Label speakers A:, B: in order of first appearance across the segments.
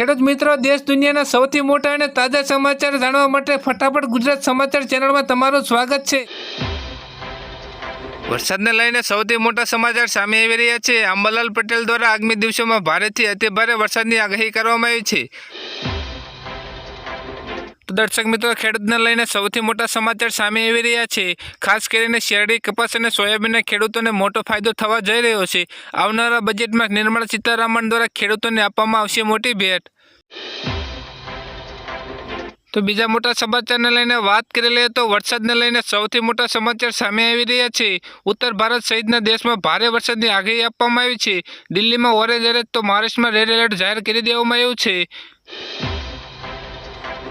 A: ખેડૂત મિત્રો, દેશ દુનિયાના સૌથી મોટા અને તાજા સમાચાર જાણવા માટે ફટાફટ ગુજરાત સમાચાર ચેનલમાં તમારું સ્વાગત છે. વરસાદને લઈને સૌથી મોટા સમાચાર સામે આવી રહ્યા છે. અંબાલાલ પટેલ દ્વારા આગામી દિવસોમાં ભારેથી અતિભારે વરસાદની આગાહી કરવામાં આવી છે. દર્શક મિત્રો, ખેડૂતને લઈને સૌથી મોટા સમાચાર સામે આવી રહ્યા છે. ખાસ કરીને શેરડી, કપાસ અને સોયાબીનના ખેડૂતોને મોટો ફાયદો થવા જઈ રહ્યો છે. આવનારા બજેટમાં નિર્મળા સીતારામન દ્વારા ખેડૂતોને આપવામાં આવશે મોટી ભેટ. તો બીજા મોટા સમાચારને લઈને વાત કરી લઈએ તો વરસાદને લઈને સૌથી મોટા સમાચાર સામે આવી રહ્યા છે. ઉત્તર ભારત સહિતના દેશમાં ભારે વરસાદની આગાહી આપવામાં આવી છે. દિલ્હીમાં ઓરેન્જ એલર્ટ તો મહારાષ્ટ્રમાં રેડ એલર્ટ જાહેર કરી દેવામાં આવ્યું છે.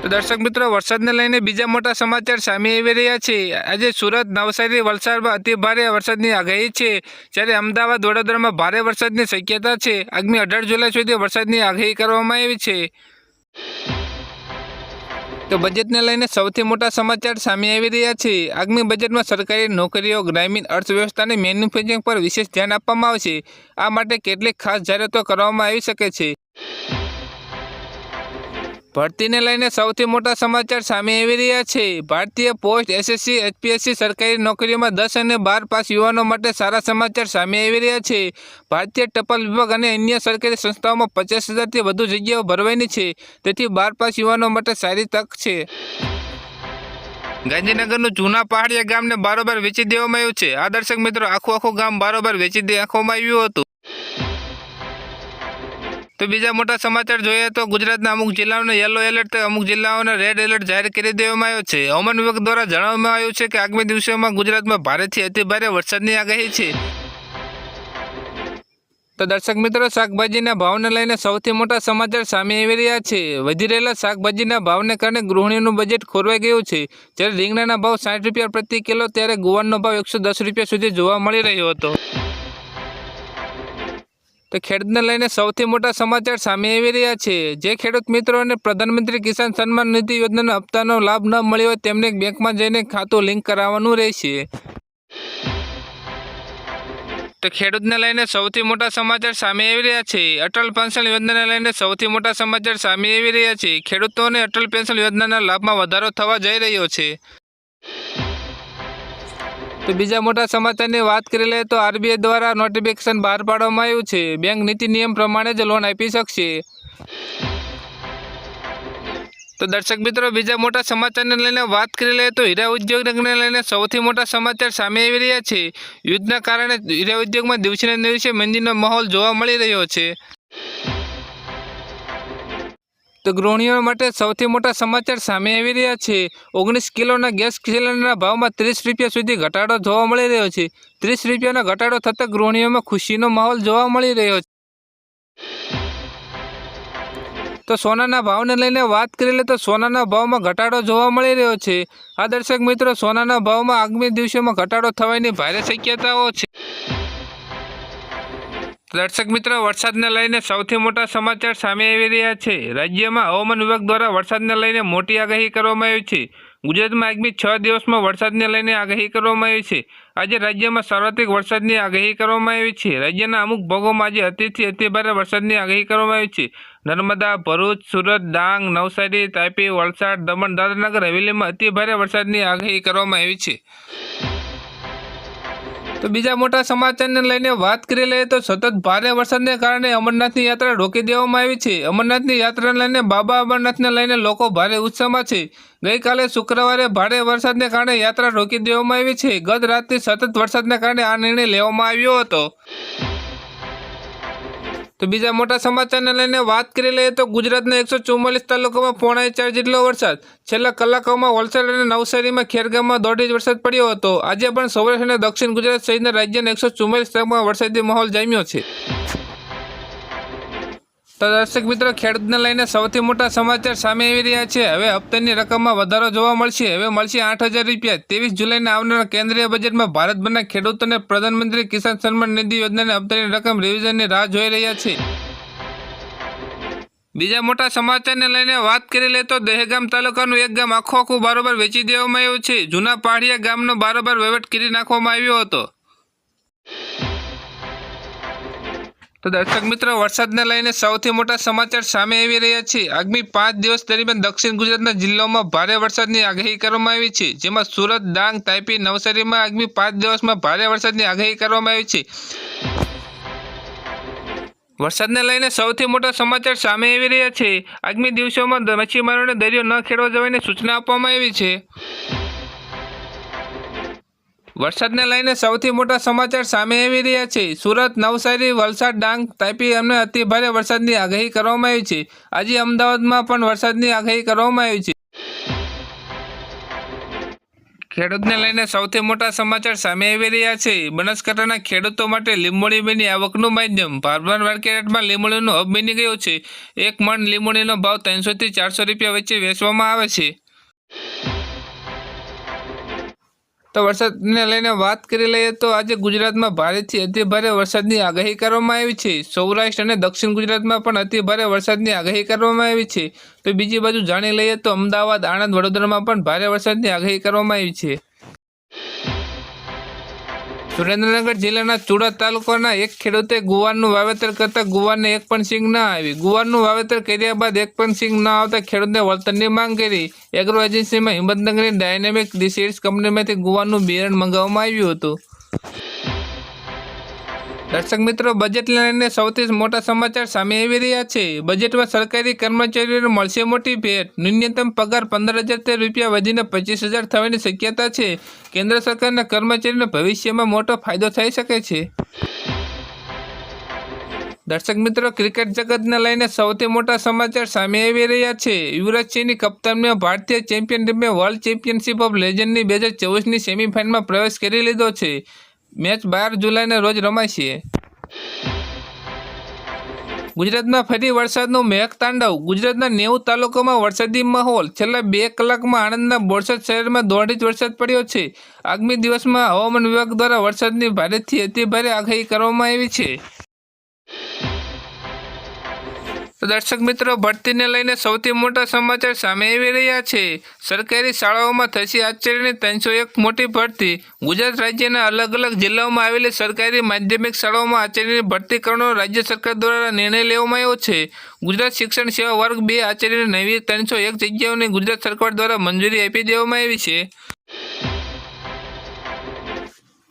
A: દર્શક મિત્રો, વરસાદને લઈને બીજા મોટા સમાચાર સામે આવી રહ્યા છે. આજે સુરત નવસારી વલસાડમાં અતિ ભારે વરસાદની આગાહી છે. જ્યારે અમદાવાદ, વડોદરામાં ભારે વરસાદની શક્યતા છે. આગામી અઢાર જુલાઈ સુધી વરસાદની આગાહી કરવામાં આવી છે. તો બજેટને લઈને સૌથી મોટા સમાચાર સામે આવી રહ્યા છે. આગામી બજેટમાં સરકારી નોકરીઓ, ગ્રામીણ અર્થવ્યવસ્થાને મેન્યુફેક્ચરિંગ પર વિશેષ ધ્યાન આપવામાં આવશે. આ માટે કેટલીક ખાસ જાહેરાતો કરવામાં આવી શકે છે. ભરતીને લઈને સૌથી મોટા સમાચાર સામે આવી રહ્યા છે. ભારતીય પોસ્ટ એસએસસી એચપીએસસી સરકારી નોકરીઓમાં દસ અને બાર પાસ યુવાનો માટે સારા સમાચાર સામે આવી રહ્યા છે. ભારતીય ટપાલ વિભાગ અને અન્ય સરકારી સંસ્થાઓમાં પચાસ હજારથી વધુ જગ્યાઓ ભરવાની છે. તેથી બાર પાસ યુવાનો માટે સારી તક છે. ગાંધીનગરનું જૂના પહાડિયા ગામને બારોબાર વેચી દેવામાં આવ્યું છે. આ દર્શક મિત્રો, આખું આખું ગામ બારોબાર વેચી દેવામાં આવ્યું હતું. તો બીજા મોટા સમાચાર જોઈએ તો ગુજરાતના અમુક જિલ્લાઓને યલો એલર્ટ અમુક જિલ્લાઓને રેડ એલર્ટ જાહેર કરી દેવામાં આવ્યો છે. હવામાન વિભાગ દ્વારા જણાવવામાં આવ્યું છે કે આગામી દિવસોમાં ગુજરાતમાં ભારેથી અતિભારે વરસાદની આગાહી છે. તો દર્શક મિત્રો, શાકભાજીના ભાવને લઈને સૌથી મોટા સમાચાર સામે આવી રહ્યા છે. વધી રહેલા શાકભાજીના ભાવને કારણે ગૃહિણીનું બજેટ ખોરવાઈ ગયું છે. જ્યારે રીંગણાના ભાવ સાઠ રૂપિયા પ્રતિ કિલો, ત્યારે ગુવારનો ભાવ એકસો રૂપિયા સુધી જોવા મળી રહ્યો હતો. તો ખેડૂતને લઈને સૌથી મોટા સમાચાર સામે આવી રહ્યા છે. જે ખેડૂત મિત્રોને પ્રધાનમંત્રી કિસાન સન્માન નિધિ યોજનાના હપ્તાનો લાભ ન મળ્યો હોય તેમને બેંકમાં જઈને ખાતું લિંક કરાવવાનું રહેશે. તો ખેડૂતને લઈને સૌથી મોટા સમાચાર સામે આવી રહ્યા છે. અટલ પેન્શન યોજનાને લઈને સૌથી મોટા સમાચાર સામે આવી રહ્યા છે. ખેડૂતોને અટલ પેન્શન યોજનાના લાભમાં વધારો થવા જઈ રહ્યો છે. તો બીજા મોટા સમાચારની વાત કરી લઈએ તો આરબીઆઈ દ્વારા નોટિફિકેશન બહાર પાડવામાં આવ્યું છે. બેંક નીતિ નિયમ પ્રમાણે જ લોન આપી શકશે. તો દર્શક મિત્રો, બીજા મોટા સમાચારને લઈને વાત કરી લઈએ તો હીરા ઉદ્યોગને લઈને સૌથી મોટા સમાચાર સામે આવી રહ્યા છે. યુદ્ધના કારણે હીરા ઉદ્યોગમાં દિવસે ને દિવસે મંદીનો માહોલ જોવા મળી રહ્યો છે. તો ગૃહિણીઓ માટે સૌથી મોટા સમાચાર સામે આવી રહ્યા છે. ઓગણીસ કિલોના ગેસ સિલિન્ડરના ભાવમાં ત્રીસ રૂપિયા સુધી ઘટાડો જોવા મળી રહ્યો છે. ત્રીસ રૂપિયાનો ઘટાડો થતાં ગૃહિણીઓમાં ખુશીનો માહોલ જોવા મળી રહ્યો છે. તો સોનાના ભાવને લઈને વાત કરી લે તો સોનાના ભાવમાં ઘટાડો જોવા મળી રહ્યો છે. આ દર્શક મિત્રો, સોનાના ભાવમાં આગામી દિવસોમાં ઘટાડો થવાની ભારે શક્યતાઓ છે. દર્શક મિત્રો, વરસાદને લઈને સૌથી મોટા સમાચાર સામે આવી રહ્યા છે. રાજ્યમાં હવામાન વિભાગ દ્વારા વરસાદને લઈને મોટી આગાહી કરવામાં આવી છે. ગુજરાતમાં આગામી છ દિવસમાં વરસાદને લઈને આગાહી કરવામાં આવી છે. આજે રાજ્યમાં સાર્વત્રિક વરસાદની આગાહી કરવામાં આવી છે. રાજ્યના અમુક ભાગોમાં આજે અતિથી અતિભારે વરસાદની આગાહી કરવામાં આવી છે. નર્મદા, ભરૂચ, સુરત, ડાંગ, નવસારી, તાપી, વલસાડ, દમણ દાદરાનગર હવેલીમાં અતિભારે વરસાદની આગાહી કરવામાં આવી છે. તો બીજા મોટા સમાચારને લઈને વાત કરી લઈએ તો સતત ભારે વરસાદને કારણે અમરનાથની યાત્રા રોકી દેવામાં આવી છે. અમરનાથની યાત્રાને લઈને બાબા અમરનાથને લઈને લોકો ભારે ઉત્સાહમાં છે. ગઈકાલે શુક્રવારે ભારે વરસાદને કારણે યાત્રા રોકી દેવામાં આવી છે. ગત રાતથી સતત વરસાદને કારણે આ નિર્ણય લેવામાં આવ્યો હતો. તો બીજા મોટા સમાચારને લઈને વાત કરી લઈએ તો ગુજરાતના એકસો ચુમ્માલીસ તાલુકામાં પોણા ચાર જેટલો વરસાદ. છેલ્લા કલાકોમાં વલસાડ અને નવસારીમાં ખેરગામમાં દોઢ ઇંચ વરસાદ પડ્યો હતો. આજે પણ સૌરાષ્ટ્ર અને દક્ષિણ ગુજરાત સહિતના રાજ્યના એકસો ચુમ્માલીસ તાલુકામાં વરસાદી માહોલ જામ્યો છે. તો દર્શક મિત્રો, ખેડૂતને લઈને સૌથી મોટા સમાચાર સામે આવી રહ્યા છે. હવે હપ્તાની રકમમાં વધારો જોવા મળશે. હવે મળશે આઠ રૂપિયા. ત્રેવીસ જુલાઈના આવનારા કેન્દ્રીય બજેટમાં ભારતભરના ખેડૂતોને પ્રધાનમંત્રી કિસાન સન્માન નિધિ યોજનાની હપ્તાની રકમ રિવિઝનની રાહ જોઈ રહ્યા છે. બીજા મોટા સમાચારને લઈને વાત કરી લે તો દહેગામ તાલુકાનું એક ગામ આખું આખું બારોબાર વેચી દેવામાં આવ્યું છે. જૂના પહાડિયા ગામનો બારોબાર વહીવટ કરી નાખવામાં આવ્યો હતો. દર્શક મિત્રો, વરસાદને લઈને સૌથી મોટા સમાચાર સામે આવી રહ્યા છે. આગામી પાંચ દિવસ દરમિયાન દક્ષિણ ગુજરાતના જિલ્લાઓમાં ભારે વરસાદની આગાહી કરવામાં આવી છે. જેમાં સુરત, ડાંગ, તાપી, નવસારીમાં આગામી પાંચ દિવસમાં ભારે વરસાદની આગાહી કરવામાં આવી છે. વરસાદને લઈને સૌથી મોટા સમાચાર સામે આવી રહ્યા છે. આગામી દિવસોમાં મચ્છીમારોને દરિયો ન ખેડવા જવાની સૂચના આપવામાં આવી છે. વરસાદને લઈને સૌથી મોટા સમાચાર સામે આવી રહ્યા છે. સુરત, નવસારી, વલસાડ, ડાંગ તાપી અને અતિભારે વરસાદની આગાહી કરવામાં આવી છે. આજે અમદાવાદમાં પણ વરસાદની આગાહી કરવામાં આવી છે. ખેડૂતને લઈને સૌથી મોટા સમાચાર સામે આવી રહ્યા છે. બનાસકાંઠાના ખેડૂતો માટે લીંબોડી બીની આવકનું માધ્યમ. ભારભાર માર્કેટમાં લીંબોળીનું હબ બની ગયો છે. એક મણ લીંબોળીનો ભાવ ત્રણસોથી ચારસો રૂપિયા વચ્ચે વેચવામાં આવે છે. તો વરસાદને લઈને વાત કરી લઈએ તો આજે ગુજરાતમાં ભારેથી અતિ ભારે વરસાદની આગાહી કરવામાં આવી છે. સૌરાષ્ટ્ર અને દક્ષિણ ગુજરાતમાં પણ અતિ ભારે વરસાદની આગાહી કરવામાં આવી છે. તો બીજી બાજુ જાણી લઈએ તો અમદાવાદ, આણંદ, વડોદરામાં પણ ભારે વરસાદની આગાહી કરવામાં આવી છે. સુરેન્દ્રનગર જિલ્લાના ચુડા તાલુકાના એક ખેડૂતે ગુવારનું વાવેતર કરતા ગુવારને એક પણ સિંગ ના આવી. ગુવારનું વાવેતર કર્યા બાદ એક પણ સિંગ ન આવતા ખેડૂતને વળતરની માંગ કરી. એગ્રો એજન્સીમાં હિંમતનગરની ડાયનેમિક સીડ્સ કંપનીમાંથી ગુવારનું બિયારણ મંગાવવામાં આવ્યું હતું. દર્શક મિત્રો બજેટને લઈને સૌથી મોટા સમાચાર સામે આવી રહ્યા છે. બજેટમાં સરકારી કર્મચારીઓને મળશે મોટી ભેટ. ન્યૂનતમ પગાર પંદર હજારથી રૂપિયા વધીને પચીસ હજાર થવાની શક્યતા છે. કેન્દ્ર સરકારના કર્મચારીઓને ભવિષ્યમાં મોટો ફાયદો થઈ શકે છે. દર્શક મિત્રો, ક્રિકેટ જગતને લઈને સૌથી મોટા સમાચાર સામે આવી રહ્યા છે. યુવરાજ સિંહની કપ્તાનમાં ભારતીય ચેમ્પિયન વર્લ્ડ ચેમ્પિયનશિપ ઓફ લેજન્ડની બે હજાર ચોવીસની સેમીફાઇનલમાં પ્રવેશ કરી લીધો છે. મેચ બાર જુલાઈને રોજ રમાશે ગુજરાતમાં ફરી વરસાદનું મેઘ તાંડવ. ગુજરાતના નેવું તાલુકામાં વરસાદી માહોલ. છેલ્લા બે કલાકમાં આણંદના બોરસદ શહેરમાં દોઢ ઇંચ વરસાદ પડ્યો છે. આગામી દિવસમાં હવામાન વિભાગ દ્વારા વરસાદની ભારેથી અતિ ભારે આગાહી કરવામાં આવી છે. દર્શક મિત્રો, ભરતીને લઈને સૌથી મોટા સમાચાર સામે આવી રહ્યા છે. સરકારી શાળાઓમાં થશે આશ્ચર્યની ત્રણસો એક મોટી ભરતી. ગુજરાત રાજ્યના અલગ અલગ જિલ્લાઓમાં આવેલી સરકારી માધ્યમિક શાળાઓમાં આચાર્યની ભરતી કરવાનો રાજ્ય સરકાર દ્વારા નિર્ણય લેવામાં આવ્યો છે. ગુજરાત શિક્ષણ સેવા વર્ગ બે આચાર્યની નવી ત્રણસો એક જગ્યાઓની ગુજરાત સરકાર દ્વારા મંજૂરી આપી દેવામાં આવી છે.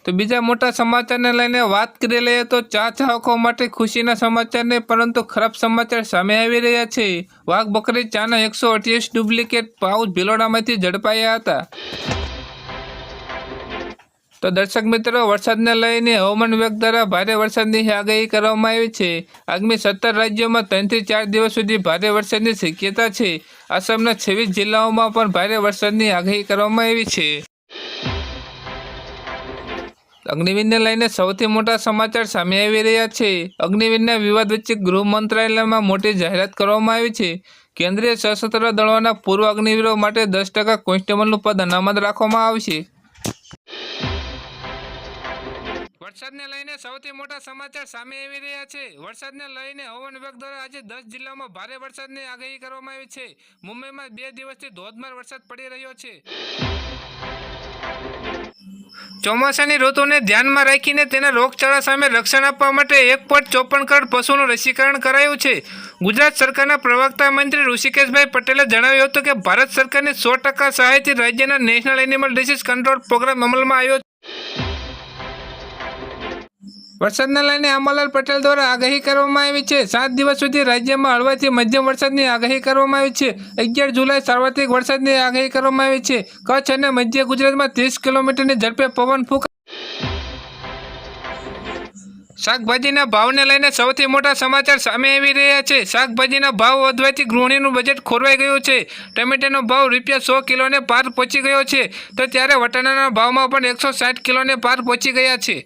A: તો બીજા મોટા સમાચારને લઈને વાત કરી લઈએ તો ચા ચાહકો માટે ખુશીના સમાચાર નહીં, પરંતુ ખરાબ સમાચાર સામે આવી રહ્યા છે. વાઘ બકરી ચાના એકસો અઠ્યાવીસ ડુપ્લિકેટ પાઉચ ભિલોડામાંથી ઝડપાયા હતા. તો દર્શક મિત્રો, વરસાદને લઈને હવામાન વિભાગ દ્વારા ભારે વરસાદની આગાહી કરવામાં આવી છે. આગામી સત્તર રાજ્યોમાં ત્રણથી ચાર દિવસ સુધી ભારે વરસાદની શક્યતા છે. આસામના છવ્વીસ જિલ્લાઓમાં પણ ભારે વરસાદની આગાહી કરવામાં આવી છે. અગ્નિવીરને લઈને સૌથી મોટા સમાચાર સામે આવી રહ્યા છે. અગ્નિવીરના વિવાદ વચ્ચે ગૃહ મંત્રાલયમાં મોટી જાહેરાત કરવામાં આવી છે. કેન્દ્રીય સશસ્ત્ર દળોના પૂર્વ અગ્નિવીરો માટે દસ ટકા કોન્સ્ટેબલનું પદ અનામત રાખવામાં આવશે. વરસાદને લઈને સૌથી મોટા સમાચાર સામે આવી રહ્યા છે. વરસાદને લઈને હવામાન વિભાગ દ્વારા આજે દસ જિલ્લાઓમાં ભારે વરસાદની આગાહી કરવામાં આવી છે. મુંબઈમાં બે દિવસથી ધોધમાર વરસાદ પડી રહ્યો છે. ચોમાસાની ઋતુને ધ્યાનમાં રાખીને તેના રોગચાળા સામે રક્ષણ આપવા માટે એક પોઈન્ટ ચોપન કરોડ પશુનું રસીકરણ કરાયું છે. ગુજરાત સરકારના પ્રવક્તા મંત્રી ઋષિકેશભાઈ પટેલે જણાવ્યું હતું કે ભારત સરકારની સો ટકા સહાયથી રાજ્યના national animal disease control programme અમલમાં આવ્યો વરસાદને લઈને આંબાલાલ પટેલ દ્વારા આગાહી કરવામાં આવી છે. સાત દિવસ સુધી રાજ્યમાં હળવાથી મધ્યમ વરસાદની આગાહી કરવામાં આવી છે. અગિયાર જુલાઈ સાર્વત્રિક વરસાદની આગાહી કરવામાં આવી છે. કચ્છ અને મધ્ય ગુજરાતમાં ત્રીસ કિલોમીટરની ઝડપે પવન ફૂંક શાકભાજીના ભાવને લઈને સૌથી મોટા સમાચાર સામે આવી રહ્યા છે. શાકભાજીના ભાવ વધવાથી ગૃહિણીનું બજેટ ખોરવાઈ ગયું છે. ટમેટાનો ભાવ રૂપિયા સો કિલોને પાર પહોંચી ગયો છે. તો ત્યારે વટાણાના ભાવમાં પણ એકસો કિલોને પાર પહોંચી ગયા છે.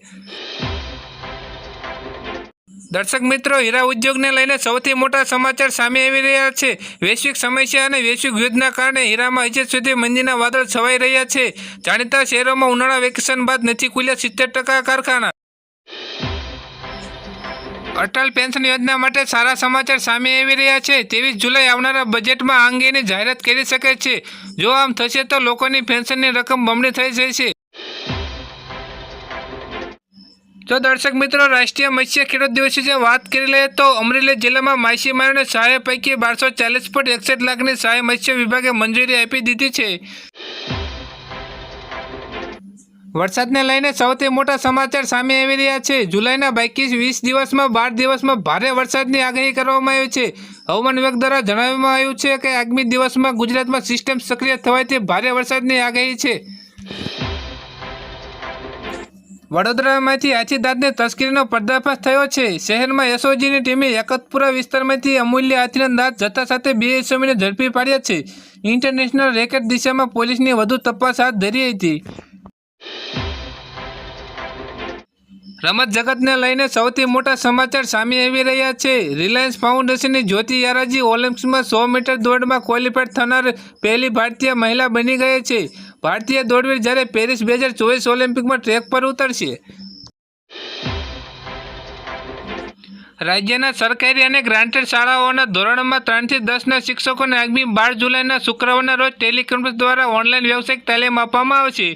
A: દર્શક મિત્રો, હીરા ઉદ્યોગને લઈને સૌથી મોટા સમાચાર સામે આવી રહ્યા છે. વૈશ્વિક સમસ્યા અને વૈશ્વિક યુદ્ધના કારણે હીરામાં હજી સુધી મંદીના વાદળ છવાઈ રહ્યા છે. જાણીતા શહેરોમાં ઉનાળા વેકેશન બાદ નથી ખુલ્યા સિત્તેર ટકા કારખાના. અટલ પેન્શન યોજના માટે સારા સમાચાર સામે આવી રહ્યા છે. ત્રેવીસ જુલાઈ આવનારા બજેટમાં આ અંગેની જાહેરાત કરી શકે છે. જો આમ થશે તો લોકોની પેન્શનની રકમ બમણી થઈ જશે. તો દર્શક મિત્રો, રાષ્ટ્રીય મત્સ્ય ખેડૂત દિવસ વિશે વાત કરી લઈએ તો અમરેલી જિલ્લામાં માછીમારોને સહાય પૈકી બારસો ચાલીસ પોઈન્ટ એકસઠ લાખની સહાય મત્સ્ય વિભાગે મંજૂરી આપી દીધી છે. વરસાદને લઈને સૌથી મોટા સમાચાર સામે આવી રહ્યા છે. જુલાઈના બાકી વીસ દિવસમાં બાર દિવસમાં ભારે વરસાદની આગાહી કરવામાં આવી છે. હવામાન વિભાગ દ્વારા જણાવવામાં આવ્યું છે કે આગામી દિવસમાં ગુજરાતમાં સિસ્ટમ સક્રિય થવાથી ભારે વરસાદની આગાહી છે. વડોદરામાંથી હાથીદાંતની તસ્કરીનો પર્દાફાશ થયો છે. શહેરમાં એસઓજીની ટીમે યકતપુરા વિસ્તારમાંથી અમૂલ્ય હાથીના દાંત જથ્થા સાથે બે ઇસમીને ઝડપી પાડ્યા છે. ઇન્ટરનેશનલ રેકેટ દિશામાં પોલીસની વધુ તપાસ હાથ ધરી હતી. રમત જગતને લઈને સૌથી મોટા સમાચાર સામે આવી રહ્યા છે. રિલાયન્સ ફાઉન્ડેશનની જ્યોતિ યારાજી ઓલિમ્પિક્સમાં સો મીટર દોડમાં ક્વોલિફાઈડ થનાર પહેલી ભારતીય મહિલા બની ગઈ છે. ભારતીય દોડવીર જ્યારે પેરિસ બે હજાર ચોવીસ ઓલિમ્પિકમાં ટ્રેક પર ઉતરશે. રાજ્યના સરકારી અને ગ્રાન્ટેડ શાળાઓના ધોરણમાં ત્રણથી દસના શિક્ષકોને આગામી બાર જુલાઈના શુક્રવારના રોજ ટેલિકોન્ફરન્સ દ્વારા ઓનલાઈન વ્યવસાયિક તાલીમ આપવામાં આવશે.